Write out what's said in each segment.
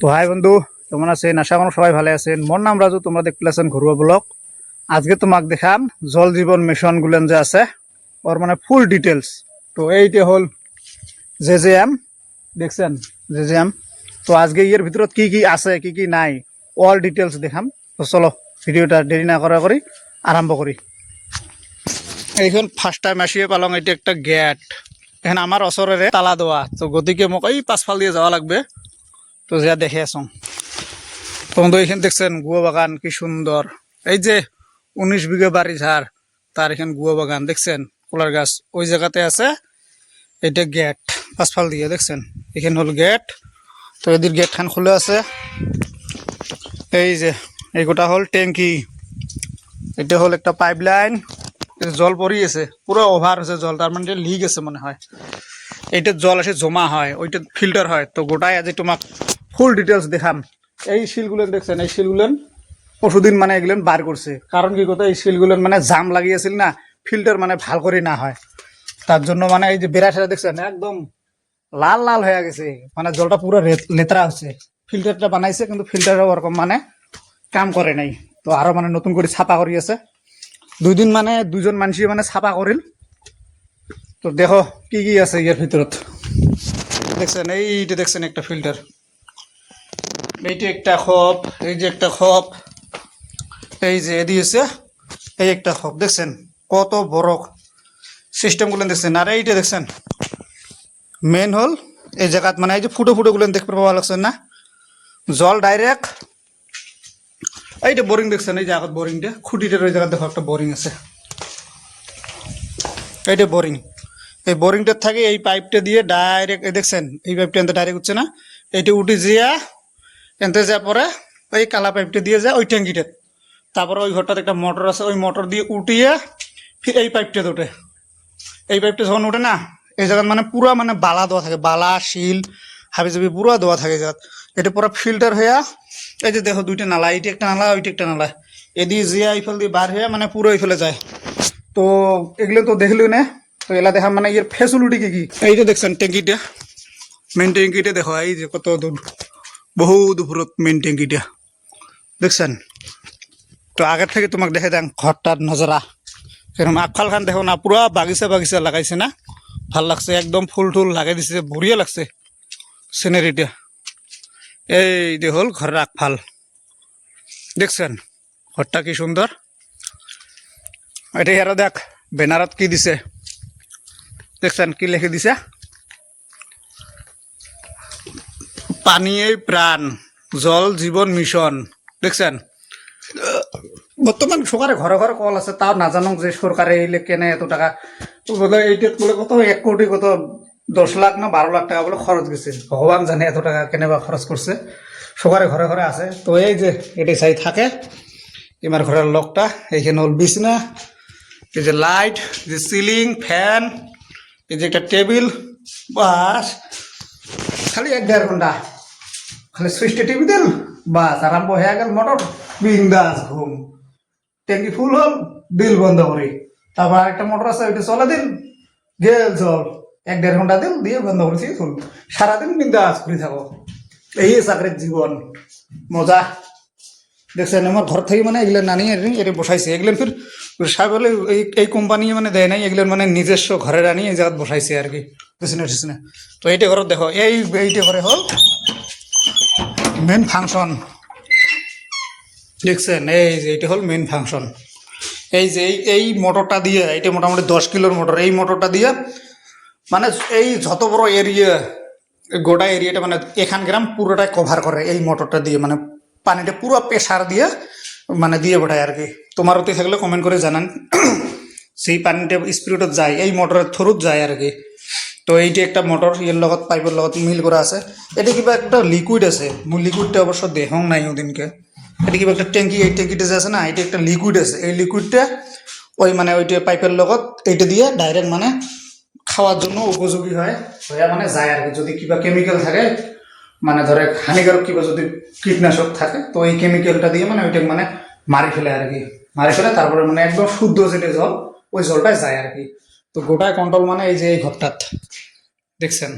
তো হাই বন্ধু, কেমন আছেন? আশা করি সবাই ভালো আছেন। মোর নাম রাজু, তোমরা দেখতে আছেন ঘরোয়া ব্লগ। আজকে তোমাক দেখাম জল জীবন মিশন গুলেন যে আছে, ওর মানে ফুল ডিটেলস তো এইটা হল জে জে এম দেখছেন? জে জে এম তো আজকে ইয়ের ভিতৰত কি কি আছে, কি কি নাই অল ডিটেলস দেখাম। তো চলো, ভিডিওটা দেরি না করা করি আরম্ভ করি। এইখন ফার্স্ট টাইম আসিয়ে পালং এটা একটা গেট এখানে আমার ওচৰেৰে তালা দেওয়া তো গতিকে মোক এই পাছফাল দিয়ে যাওয়া লাগবে। তো যা দেখে আসুন। তো বন্ধু এখানে দেখছেন গুয়া বাগান কি সুন্দর। এই যে উনিশ বিঘা বাড়ি ঝাড়, তার এখানে গুয়া বাগান, দেখছেন? কলার গাছ ওই জায়গাতে আছে, এটা গেট পাঁচফাল দিয়ে, দেখছেন? এখানে হল গেট, তো এদের গেট খান খুলে আছে। এই যে, এই গোটা হল ট্যাঙ্কি। এটা হল একটা পাইপ লাইন জল পরি আছে পুরো ওভার হয়েছে জল, তার মানে লিক আছে মনে হয়। এইটার জল এসে জমা হয়, ওইটা ফিল্টার হয়, তো গোটাই আজি তোমাক ফুল ডিটেলস দেখাম। এই শিলগুলো দেখছেন এই শিলগুলেন? পরশুদিন মানে এগুলেন বার করছে। কারণ কি কথা? এই শিলগুলেন মানে জাম লাগিয়েছিল না ফিল্টার মানে ভালো করে না হয়। তার জন্য মানে এই যে বেড়া সেরা দেখছেন একদম লাল লাল হয়ে গেছে। মানে জলটা পুরো লেতরা হচ্ছে। ফিল্টারটা বানাইছে কিন্তু ফিল্টারও ওরকম মানে কাম করে নাই। তো আরও মানে নতুন করে ছাপা করি আছে দুই দিন মানে দুজন মানুষই মানে ছাপা করিল। তো দেখো কি কি আছে ইয়ার ভিতৰত দেখছেন এইটা দেখছেন একটা ফিল্টার এইটা একটা খপ, এই যে একটা খপ, এই যে এদি হচ্ছে এই একটা খপ, দেখছেন? কত বড় সিস্টেমগুলো দেখছেন? আর এইটা দেখছেন? মেন হল এই জায়গাত মানে এই যে ফুটো ফুটোগুলো দেখতে পাওয়া লাগছে না? জল ডাইরেক্ট এইটা বোরিং দেখছেন? এই আগত বোরিংটা খুঁটিটার ওই জায়গায় দেখো, একটা বোরিং আছে। এইটা বোরিং এই বোরিংটার থাকে এই পাইপটা দিয়ে ডাইরেক্ট এই দেখছেন? এই পাইপটা ডাইরেক্ট উঠছে না? এইটা উঠে যেয়া এনতে যা পরে ওই কালা পাইপটা দিয়ে যায় ওই ট্যাঙ্কিটাত তারপরে ওই ঘরটাতে একটা মোটর আছে, ওই মোটর দিয়ে উঠিয়ে ফির এই পাইপটাতে ওঠে এই পাইপটা যখন ওঠে না, এই জায়গাত মানে পুরা মানে বালা দেওয়া থাকে, বালা, শিল হাবি জাবি পুরা দেওয়া থাকে এই জায়গাত। এটা পুরো ফিল্টার হইয়া এই যে দেখো দুইটা নালা, এইটা একটা নালা, ওইটা একটা নালা। এদিকে জিয়া এইফাল দিয়ে বার হয়ে মানে পুরো এইফালে যায়। তো এগুলো তো দেখলি না, তো এলা দেখা মানে এর ফেসিলিটি কি কি? এই যে দেখছেন ট্যাঙ্কিটা মেন ট্যাঙ্কিটা দেখো, এই যে কত দূর। বহু দূরত মেন ট্যাঙ্কিটা দেখছেন? তো আগের থেকে তোমাকে দেখে দেন ঘরটার নজরা সেরকম আগফাল খান দেখো না পুরা বাগিচা বাগিচা লাগাইছে না। ভালো লাগছে, একদম ফুল টুল লাগাই দিছে, বঢ়িয়া লাগছে। সিনারিটা এই যে হল ঘরের আগফাল। দেখছেন? ঘরটা কি সুন্দর এটা ইয়ারা দেখ ব্যানারত কি দিছে? দেখছেন কি লিখে দিছে? পানীয় প্রাণ জল জীবন মিশন দেখছেন? বর্তমান সরকারে ঘরে ঘরে কল আছে, তাও নাজানো যে সরকারে এইলে কেনে এত টাকা। বলে এইটাত বলে কত, এক কোটি কত, দশ লাখ না বারো লাখ টাকা বলে খরচ গেছে। ভগবান জানে এত টাকা কেনে বা খরচ করছে সকারে ঘরে ঘরে আছে। তো এই যে এটি চাই থাকে এমার ঘরের লোকটা, এইখানে হল বিছনা, এই যে লাইট যে সিলিং ফ্যান এই যে একটা টেবিল বাস খালি এক দেড় ঘণ্টা খালি সুইচটা টিপি দিল বাস আরম্ভ হয়ে গেল মোটর, বিন্দাস ঘুম। ট্যাঙ্কি ফুল হল, দিল বন্ধ করি। তারপর একটা মোটর আছে, ওইটা চলে দিন, গেল জল এক দেড় ঘণ্টা দিন দিয়ে বন্ধ করেছি ফুল। সারাদিন বিন্দাস করে থাকো। এই চাকরির জীবন। মজা। দেখছেন, আমার ঘর থেকে মানে এগুলো নানি এটা বসাইছে। এগুলো ফির সাহেব বলে, এই এই কোম্পানি মানে দেয় নাই, এগুলো মানে নিজস্ব ঘরে আনি, এই জায়গাত বসাইছে আর কি। বুঝছিনে বুঝছিনে তো এইটা ঘরত দেখো, এই, এইটা ঘরে হল মেন ফাংশন দেখছেন, এই যে এটা হল মেন ফাংশন এই যে এই এই মোটরটা দিয়ে এটা মোটামুটি দশ কিলোর মোটর, এই মোটরটা দিয়ে মানে এই যত বড় এরিয়া গোটা এরিয়াটা মানে এখান গ্রাম পুরোটাই কভার করে এই মোটরটা দিয়ে মানে পানিটা পুরো প্রেশার দিয়ে মানে দিয়ে পাঠায় আর কি। তোমার অতি থাকলে কমেন্ট করে জানান। সেই পানিটা স্পিডত যায়, এই মোটরের থ্রুত যায় আর কি। তো এইটা একটা মোটর ইয়ের লগত পাইপের লগত মিল করা আছে। এটা কিবা একটা লিকুইড আছে। মোৰ লিকুইডটা অবশ্য দেহং নাই ওদিনকে এটা কিবা একটা ট্যাঙ্কি এই ট্যাঙ্কিটা যে আছে না এটা একটা লিকুইড আছে। এই লিকুইডটা ওই মানে ওইটা পাইপের লগত, এইটা দিয়ে ডাইরেক্ট মানে খাওয়ার জন্য উপযোগী হয়। হয়ে মানে যায় আর কি। যদি কিবা কেমিক্যাল থাকে মানে ধরে হানিকারক কিবা যদি কীটনাশক থাকে, তো এই কেমিক্যালটা দিয়ে মানে ওইটা মানে মারি ফেলে আর কি। মারি ফেলে, তারপরে মানে একদম শুদ্ধ যেটা জল, ওই জলটাই যায় আর কি। তো গোটায় কন্ট্রোল মানে এই যে এই ঘরটাত। দেখছেন?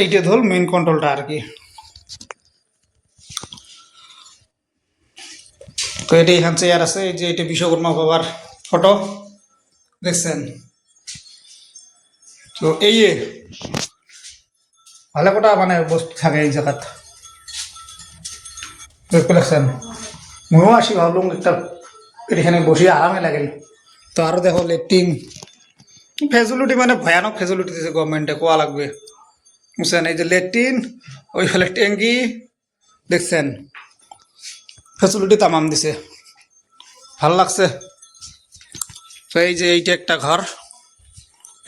এইটা ধর মেইন কন্ট্রোলটা আর কি। তো এটা এখানে চেয়ার আছে, এই যে এটা বিশ্বকর্মা বাবার ফটো দেখছেন? তো এই এ ভালো কটা মানে বস্তু থাকে এই জায়গাত লাগছেন ময়ও আসি ভাবলাম একটা এখানে বসে আরামে লাগে তো আরও দেখো লেট্রিন ফেসিলিটি মানে ভয়ানক ফেসিলিটি দিছে গভর্নমেন্টে কোয়া লাগবে। বুঝছেন এই যে লেট্রিন ওই ফেলে ট্যাঙ্কি দেখছেন? ফেসিলিটি তামাম দিছে। ভালো লাগছে। তো এই যে এইটা একটা ঘর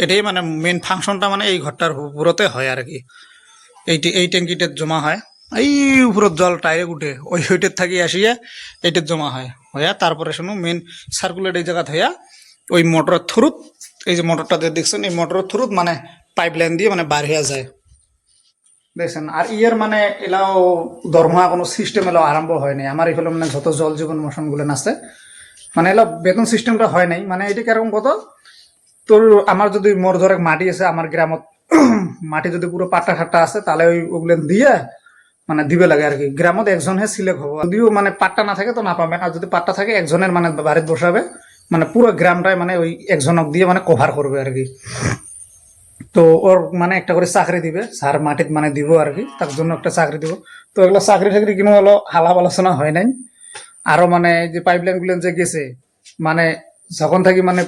এটাই মানে মেন ফাংশনটা মানে এই ঘরটার উপরতে হয় আর কি। এইটি এই ট্যাঙ্কিতে জমা হয়। এই উপরত জল টাইরে উঠে, ওই ওইটার থাকি আসিয়া এইটার জমা হয়। হইয়া তারপরে শুনো মেন সার্কুলেট এই জায়গাত হইয়া ওই মোটরের থ্রুত, এই যে মোটরটা যে দেখছেন, এই মোটরের থ্রুত মানে পাইপ লাইন দিয়ে মানে বার হইয়া যায়। দেখছেন? আর ইয়ের মানে এলাও দরমহা কোনো সিস্টেম এলাও আরম্ভ হয় নাই। আমার এগুলো মানে যত জল জীবন মোশনগুলো আছে মানে এলা বেতন সিস্টেমটা হয় নাই। মানে এটা কীরকম কত? তোর আমার যদি মোর ধরে মাটি আছে, আমার গ্রামত মাটি যদি পুরো পাট্টা ঠাট্টা আছে, তাহলে ওই ওগুলো দিয়ে মানে দিবে লাগে আর কি। গ্রামত একজনহে সিলেক্ট হব। যদিও মানে পাট্টা না থাকে তো না পাবে আর যদি পাট্টা থাকে, একজনের মানে বাড়িতে বসাবে। মানে পুরো গ্রামটাই মানে ওই একজনক দিয়ে মানে কভার করবে আর কি। তো ওর মানে একটা করে চাকরি দিবে। স্যার মাটিত মানে দিব আর কি। তার জন্য একটা চাকরি দিব। তো এগুলো চাকরি টাকরি কোনো হলো হালাপ আলোচনা হয় নাই। আরও মানে যে পাইপ লাইন যে গেছে মানে যখন থাকি মানে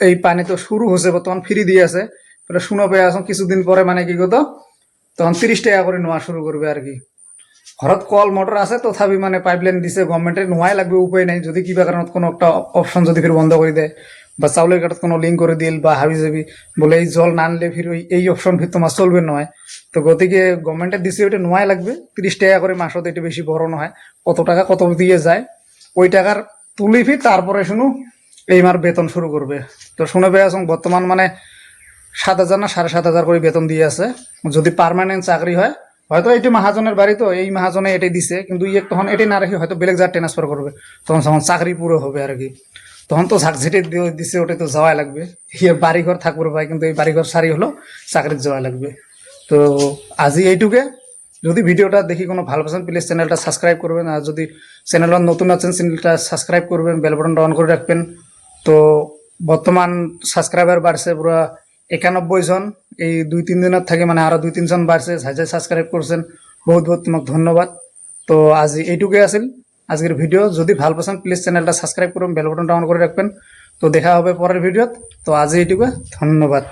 এই পানি তো শুরু হয়েছে বর্তমান ফ্রি দিয়ে আছে। তাহলে শুনো পেয়ে আসুন কিছুদিন পরে মানে কি করতো তখন তিরিশ টাকা করে নেওয়া শুরু করবে আর কি। ঘৰত কল মটর আছে, তথাপি মানে পাইপ লাইন দিছে গভর্নমেন্টে নোয়াই লাগবে, উপায় নাই। যদি কিবা কারণত কোনো একটা অপশন যদি ফির বন্ধ করে দেয়, বা চাউলের কাঠত কোনো লিঙ্ক করে দিল, বা হাবি যাবি বলে এই জল না আনলে ফির ওই এই অপশন ফির তোমার চলবে নয় তো গতিকে গভর্নমেন্টে দিছে ওইটা নোয়াই লাগবে। তিরিশ টাকা করে মাসত এটা বেশি বড় নয় কত টাকা, কত দিয়ে যায়, ওই টাকার তুলি ফির তারপরে শুনু এই মার বেতন শুরু করবে। তো শুনে পেয়ে বর্তমান মানে সাত হাজার না, সাড়ে সাত হাজার করে বেতন দিয়ে আছে। যদি পার্মানেন্ট চাকরি হয়, হয়তো এটি মহাজনের বাড়ি তো, এই মহাজনে এটাই দিছে, কিন্তু ইয়ে তখন এটাই না রেখে হয়তো বেলেগ জার ট্রান্সফার করবে। তখন তখন চাকরি পুরো হবে আর কি, তখন তো ঝাঁকঝেটে দিছে, ওটাই তো যাওয়াই লাগবে। ইয়ে বাড়িঘর থাকবে ভাই, কিন্তু এই বাড়িঘর সারি হলো, চাকরির যাওয়া লাগবে। তো আজি এইটুকে। যদি ভিডিওটা দেখি কোনো ভালো পাচ্ছেন প্লিজ চ্যানেলটা সাবস্ক্রাইব করবেন। আর যদি চ্যানেলটা নতুন আছেন চ্যানেলটা সাবস্ক্রাইব করবেন বেল অন করে রাখবেন। তো বর্তমান সাবস্ক্রাইবার বাড়ছে পুরো একানব্বই জন, এই দুই তিন দিনের থেকে মানে আরও দুই তিনজন বাড়ছে যাই সাবস্ক্রাইব করছেন। বহুত বহুত তোমাক ধন্যবাদ। তো আজ এইটুকুই আছিল। আজকের ভিডিও, যদি ভালো পাচ্ছেন প্লিজ চ্যানেলটা সাবস্ক্রাইব করুন বেল বাটনটা অন করে রাখবেন। তো দেখা হবে পরের ভিডিওত। তো আজ এইটুকু ধন্যবাদ।